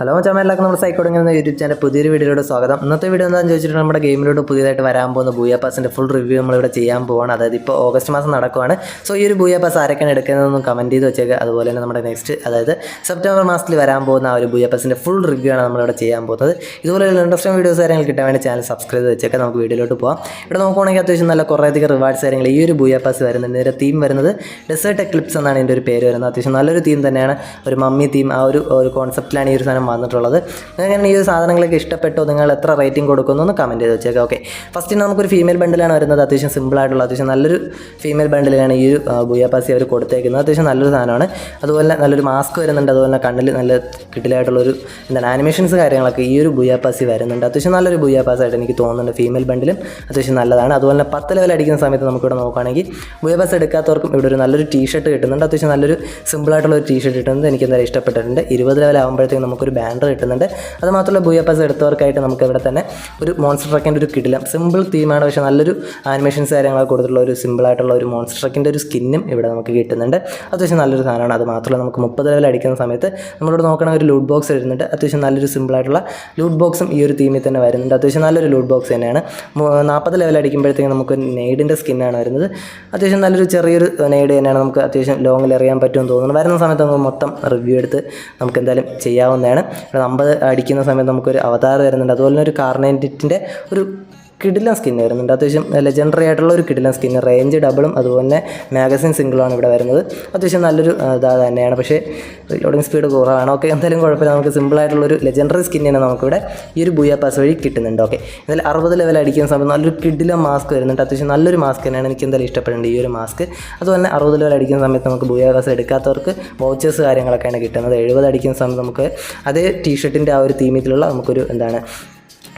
Hello ചമ്മ എല്ലാവർക്കും നമ്മുടെ സൈക്കോഡിംഗ് എന്ന യൂട്യൂബ് ചാനൽ പുതിയൊരു വീഡിയോയിലൂടെ സ്വാഗതം. ഇന്നത്തെ വീഡിയോ എന്താണെന്ന് ചോദിച്ചിട്ടുണ്ടെങ്കിൽ നമ്മുടെ ഗെയിമിലോട്ട് പുതിയതായിട്ട് വരാൻ പോകുന്ന ബൂയ പാസിന്റെ ഫുൾ റിവ്യൂ നമ്മളിവിടെ ചെയ്യാൻ പോവാണ്. അതായത് ഇപ്പോൾ ഓഗസ്റ്റ് മാസം നടക്കുവാണ്. സോ ഈ ഒരു ബൂയ പാസ് ആരൊക്കെയാണ് എടുക്കുന്നതെന്ന് കമന്റ് ചെയ്ത് വെച്ചേക്കുക അതുപോലെ തന്നെ നമ്മുടെ നെക്സ്റ്റ് അതായത് സെപ്റ്റംബർ മാസത്തിൽ വരാൻ പോകുന്ന ആ ഒരു ബൂയ പാസിന്റെ ഫുൾ റിവ്യൂ ആണ് നമ്മളിവിടെ ചെയ്യാൻ പോകുന്നത്. ഇതുപോലെയുള്ള ഇൻട്രസ്റ്റിംഗ് വീഡിയോസ് കാര്യങ്ങൾ കിട്ടാൻ വേണ്ടി ചാനൽ സബ്സ്ക്രൈബ് വെച്ചേക്കാം. നമുക്ക് വീഡിയോയിലോട്ട് പോകാം ഇവിടെ നോക്കുവാണെങ്കിൽ അത്യാവശ്യം നല്ല കുറേയധികം റിവാർഡ്സ് കാര്യങ്ങൾ ഈ ഒരു ബൂയ പാസ് വരുന്നുണ്ട്. ഇതിന്റെ തീം വരുന്നത് ഡെസേർട്ട് എക്ലിപ്സ് എന്നാണ് ഇതിന്റെ ഒരു പേര് വരുന്നത്. അത്യാവശ്യം നല്ലൊരു തീം തന്നെയാണ്. ഒരു മമ്മി തീം ആ ഒരു ഒരു കോൺസെപ്റ്റിലാണ് ഈ ഒരു സാധനം വന്നിട്ടുള്ളത്. അങ്ങനെ ഈ ഒരു സാധനങ്ങളൊക്കെ ഇഷ്ടപ്പെട്ടോ? നിങ്ങൾ എത്ര റേറ്റിംഗ് കൊടുക്കുന്നു എന്ന് കമന്റ് ചെയ്ത് വെച്ചേക്കാം. ഓക്കെ ഫസ്റ്റ് നമുക്കൊരു ഫീമെയിൽ ബണ്ടിലാണ് വരുന്നത്. അത്യാവശ്യം സിമ്പിളായിട്ടുള്ള അത്യാവശ്യം നല്ലൊരു ഫീമെയിൽ ബണ്ടിലാണ് ഈ ബുയാപ്പാസി അവർ കൊടുത്തേക്കുന്നത്. അത്യാവശ്യം നല്ലൊരു സാധനമാണ്. അതുപോലെ നല്ലൊരു മാസ്ക് വരുന്നുണ്ട്. അതുപോലെ തന്നെ കണ്ണിൽ നല്ല കിട്ടിലായിട്ടുള്ളൊരു എന്താണ് ആനിമേഷൻസ് കാര്യങ്ങളൊക്കെ ഈ ഒരു ബുയാപ്പാസി വരുന്നുണ്ട്. അത്യാവശ്യം നല്ലൊരു ബുയാപ്പാസായിട്ട് എനിക്ക് തോന്നുന്നുണ്ട് ഫീമെയിൽ ബണ്ടിലും അത്യാവശ്യം നല്ലതാണ്. അതുപോലെ തന്നെ പത്ത് ലെവൽ അടിക്കുന്ന സമയത്ത് നമുക്കിവിടെ നോക്കുകയാണെങ്കിൽ ബുയാപ്പാസ് എടുക്കാത്തവർക്കും ഇവിടെ ഒരു നല്ലൊരു ടീ ഷർട്ട് കിട്ടുന്നുണ്ട്. അത്യാവശ്യം നല്ലൊരു സിമ്പിളായിട്ടുള്ള ഒരു ടീ ഷർട്ട് കിട്ടുന്നത് എനിക്ക് എന്തായാലും ഇഷ്ടപ്പെട്ടിട്ടുണ്ട്. ഇരുപത് ലെവൽ ആകുമ്പോഴത്തേക്കും നമുക്കൊരു ബാനർ കിട്ടുന്നുണ്ട്. അത് മാത്രമല്ല പസ് എടുത്തവർക്കായിട്ട് നമുക്ക് ഇവിടെ തന്നെ ഒരു മോൺസ്റ്റർ ട്രക്കിന്റെ ഒരു കിടിലം സിമ്പിൾ തീമാണ് പക്ഷേ നല്ലൊരു ആനിമേഷൻസ് കാര്യങ്ങളൊക്കെ കൊടുത്തിട്ടുള്ള ഒരു സിമ്പിളായിട്ടുള്ള ഒരു മോൺസ്റ്റർ ട്രക്കിന്റെ ഒരു സ്കിന്നും ഇവിടെ നമുക്ക് കിട്ടുന്നുണ്ട്. അത്യാവശ്യം നല്ലൊരു സാധനമാണ്. അത് മാത്രമല്ല നമുക്ക് മുപ്പത് ലെവൽ അടിക്കുന്ന സമയത്ത് നമ്മളോട് നോക്കണ ഒരു ലൂട്ട് ബോക്സ് വരുന്നുണ്ട്. അത്യാവശ്യം നല്ലൊരു സിമ്പിളായിട്ടുള്ള ലൂട്ട് ബോക്സും ഈ ഒരു തീമിൽ തന്നെ വരുന്നുണ്ട്. അത്യാവശ്യം നല്ലൊരു ലൂട്ട് ബോക്സ് തന്നെയാണ്. നാൽപ്പത് ലെവൽ അടിക്കുമ്പോഴത്തേക്കും നമുക്ക് നെയ്ഡിന്റെ സ്കിന്നാണ് വരുന്നത്. അത്യാവശ്യം നല്ലൊരു ചെറിയൊരു നെയ്ഡ് തന്നെയാണ്. നമുക്ക് അത്യാവശ്യം ലോങ്ങിൽ എറിയാൻ പറ്റുമെന്ന് തോന്നുന്നു. വരുന്ന സമയത്ത് നമുക്ക് മൊത്തം റിവ്യൂ എടുത്ത് നമുക്ക് എന്തായാലും ചെയ്യാവുന്നതാണ് ഇവിടെ അമ്പത് അടിക്കുന്ന സമയത്ത് നമുക്കൊരു അവതാർ വരുന്നുണ്ട്. അതുപോലെ തന്നെ ഒരു കാർണൈറ്റിന്റെ ഒരു കിടിലൻ സ്കിൻ വരുന്നുണ്ട് അത്യാവശ്യം ലെജൻഡറി ആയിട്ടുള്ള ഒരു കിഡില സ്കിൻ റേഞ്ച് ഡബിളും അതുപോലെ മാഗസിൻ സിംഗിളുമാണ് ഇവിടെ വരുന്നത്. അത്യാവശ്യം നല്ലൊരു ഇതാ തന്നെയാണ്. പക്ഷേ റീലോഡിങ് സ്പീഡ് കുറവാണ്. ഓക്കെ എന്തായാലും കുഴപ്പമില്ല. നമുക്ക് സിമ്പിളായിട്ടുള്ളൊരു ലെജൻഡറി സ്കിന്നാണ് നമുക്കിവിടെ ഈ ഒരു ബുയ പാസ് വഴി കിട്ടുന്നുണ്ട്. ഓക്കെ എന്നാലും അറുപത് ലെവൽ അടിക്കുന്ന സമയത്ത് നല്ലൊരു കിഡില മാസ്ക് വരുന്നുണ്ട്. അത്യാവശ്യം നല്ലൊരു മാസ്ക് തന്നെയാണ്. എനിക്ക് എന്തായാലും ഇഷ്ടപ്പെടേണ്ടത് ഈ ഒരു മാസ്ക് അതുപോലെ തന്നെ അറുപത് ലെവൽ അടിക്കുന്ന സമയത്ത് നമുക്ക് ബുയ പാസ് എടുക്കാത്തവർക്ക് വൗച്ചേഴ്സ് കാര്യങ്ങളൊക്കെയാണ് കിട്ടുന്നത്. എഴുപത് അടിക്കുന്ന സമയത്ത് നമുക്ക് അതേ ടീഷർട്ടിന്റെ ആ ഒരു തീമിലുള്ള നമുക്കൊരു എന്താണ്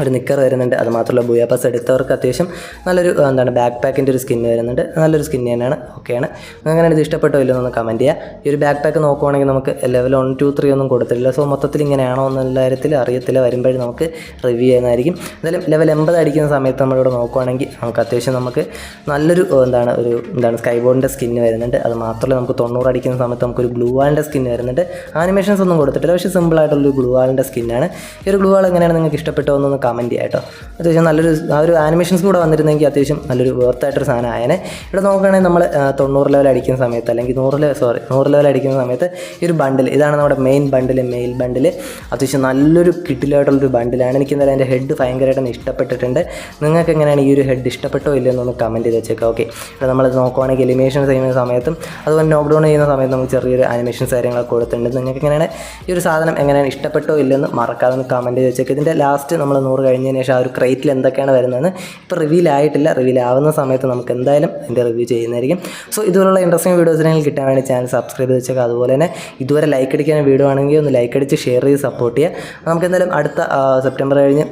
ഒരു നിക്കർ വരുന്നുണ്ട്. അത് മാത്രമല്ല ബുയാപ്പാസ് എടുത്തവർക്ക് അത്യാവശ്യം നല്ലൊരു എന്താണ് ബാക്ക് പാക്കിന്റെ ഒരു സ്കിൻ വരുന്നുണ്ട്. നല്ലൊരു സ്കിൻ തന്നെയാണ്. ഓക്കെയാണ് അങ്ങനെ ഇത് ഇഷ്ടപ്പെട്ടോ ഇല്ലെന്ന് ഒന്ന് കമന്റ് ചെയ്യുക ഈ ഒരു ബാക്ക് പാക്ക് നോക്കുവാണെങ്കിൽ നമുക്ക് ലെവൽ വൺ ടു ത്രീ ഒന്നും കൊടുത്തിട്ടില്ല. സോ മൊത്തത്തിൽ ഇങ്ങനെയാണോ എന്നുള്ള കാര്യത്തിൽ അറിയത്തില്ല. വരുമ്പോഴും നമുക്ക് റിവ്യൂ ചെയ്യുന്നതായിരിക്കും. എന്തായാലും ലെവൽ എൺപത് അടിക്കുന്ന സമയത്ത് നമ്മളിവിടെ നോക്കുവാണെങ്കിൽ നമുക്ക് അത്യാവശ്യം നമുക്ക് നല്ലൊരു എന്താണ് ഒരു എന്താണ് സ്കൈ ബോർഡിന്റെ സ്കിൻ വരുന്നുണ്ട്. അത് മാത്രമല്ല നമുക്ക് തൊണ്ണൂറ് അടിക്കുന്ന സമയത്ത് നമുക്കൊരു ബ്ലൂ വാളിന്റെ സ്കിൻ വരുന്നുണ്ട്. ആനിമേഷൻസ് ഒന്നും കൊടുത്തിട്ടില്ല. പക്ഷേ സിമ്പിളായിട്ടുള്ളൊരു ഗ്ലൂ വാളിന്റെ സ്കിന്നാണ് ഈ ഒരു ഗ്ലൂ വാൾ എങ്ങനെയാണ് നിങ്ങൾക്ക് ഇഷ്ടപ്പെട്ടോ എന്നൊന്ന് കമന്റ് ചെയ്യാം കേട്ടോ. അത്യാവശ്യം നല്ലൊരു ആ ഒരു ആനിമേഷൻസ് കൂടെ വന്നിരുന്നെങ്കിൽ അത്യാവശ്യം നല്ലൊരു വേർത്തായിട്ടൊരു സാധനം ആയനെ. ഇവിടെ നോക്കുകയാണെങ്കിൽ നമ്മൾ തൊണ്ണൂറ് ലെവൽ അടിക്കുന്ന സമയത്ത് അല്ലെങ്കിൽ നൂറ് ലെവൽ സോറി നൂറ് ലെവൽ അടിക്കുന്ന സമയത്ത് ഈ ഒരു ബണ്ടിൽ ഇതാണ് നമ്മുടെ മെയിൻ ബണ്ടിൽ മെയിൽ ബണ്ടിൽ അത്യാവശ്യം നല്ലൊരു കിട്ടിലായിട്ടുള്ളൊരു ബണ്ടിലാണ് എനിക്ക് എന്തായാലും എന്റെ ഹെഡ് ഭയങ്കരമായിട്ട് ഇഷ്ടപ്പെട്ടിട്ടുണ്ട്. നിങ്ങൾക്ക് എങ്ങനെയാണ് ഈ ഒരു ഹെഡ് ഇഷ്ടപ്പെട്ടോ ഇല്ലയോ എന്നൊന്ന് കമന്റ് ചെയ്ത് വെച്ചേക്കാം ഓക്കെ ഇവിടെ നമ്മൾ നോക്കുവാണെങ്കിൽ എലിമേഷൻ ചെയ്യുന്ന സമയത്തും അതുപോലെ നോക്ക്ഡൗൺ ചെയ്യുന്ന സമയത്ത് നമുക്ക് ചെറിയൊരു ആനിമേഷൻസ് കാര്യങ്ങളൊക്കെ കൊടുത്തിട്ടുണ്ട്. നിങ്ങൾക്ക് എങ്ങനെയാണ് ഈ ഒരു സാധനം എങ്ങനെയാണ് ഇഷ്ടപ്പെട്ടോ ഇല്ലെന്ന് മറക്കാതെ ഒന്ന് കമന്റ് ചെയ്ത് വെച്ചേക്കാം. ഇതിന്റെ ലാസ്റ്റ് നമ്മൾ നൂറ് കഴിഞ്ഞതിന് ശേഷം ആ ഒരു ക്രേറ്റിൽ എന്തൊക്കെയാണ് വരുന്നതെന്ന് ഇപ്പോൾ റിവീൽ ആയിട്ടില്ല. റിവീൽ ആവുന്ന സമയത്ത് നമുക്ക് എന്തായാലും അതിന്റെ റിവ്യൂ ചെയ്യുന്നതായിരിക്കും. സോ ഇതുപോലുള്ള ഇൻട്രസ്റ്റിംഗ് വീഡിയോസ് വീഡിയോസിനെ കിട്ടാൻ വേണ്ടി ചാനൽ സബ്സ്ക്രൈബ് ചെയ്ത് വെച്ചേക്കാം അതുപോലെ തന്നെ ഇതുവരെ ലൈക്ക് അടിക്കാൻ വീഡിയോ ആണെങ്കിൽ ഒന്ന് ലൈക്ക് അടിച്ച് ഷെയർ ചെയ്ത് സപ്പോർട്ട് ചെയ്യുക. നമുക്ക് എന്തായാലും അടുത്ത സെപ്റ്റംബർ കഴിഞ്ഞ്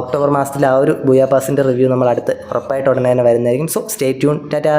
ഒക്ടോബർ മാസത്തിൽ ആ ഒരു ബുയാ പാസിന്റെ റിവ്യൂ നമ്മൾ അടുത്ത് ഉറപ്പായിട്ട് ഉടനെ തന്നെ വരുന്നതായിരിക്കും. So stay tune Tata